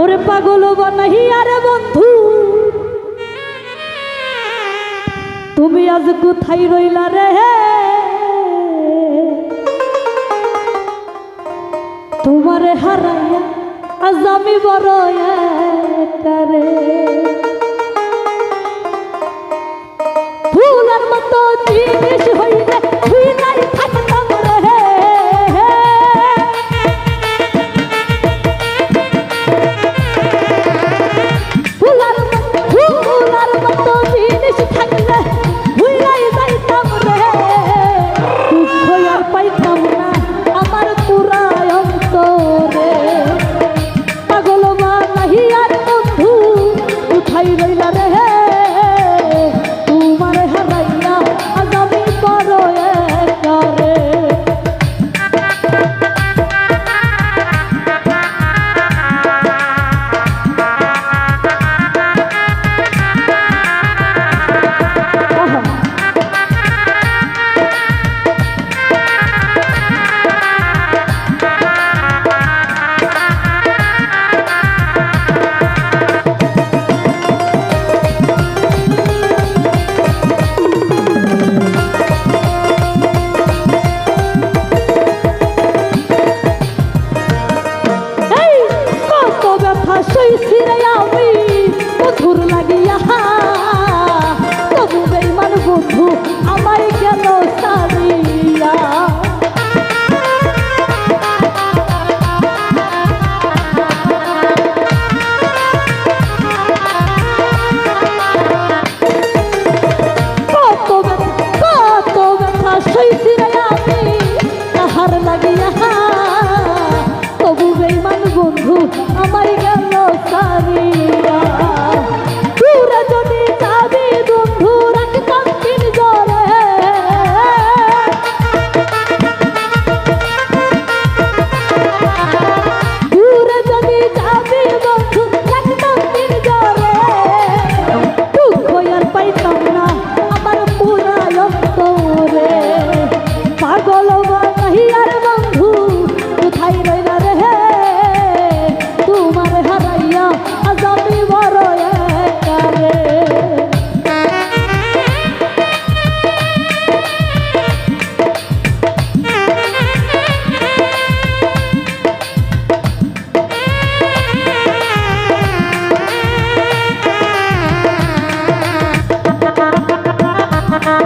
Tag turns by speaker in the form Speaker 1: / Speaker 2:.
Speaker 1: ওরে পাগল বানাই আরে বন্ধু। তুমি আজ কোথায় রইলা রে হে? তোমারে হারাইয়া আজ আমি বড় একারে ফুলের মতো জিনিস হইলে তুই নাই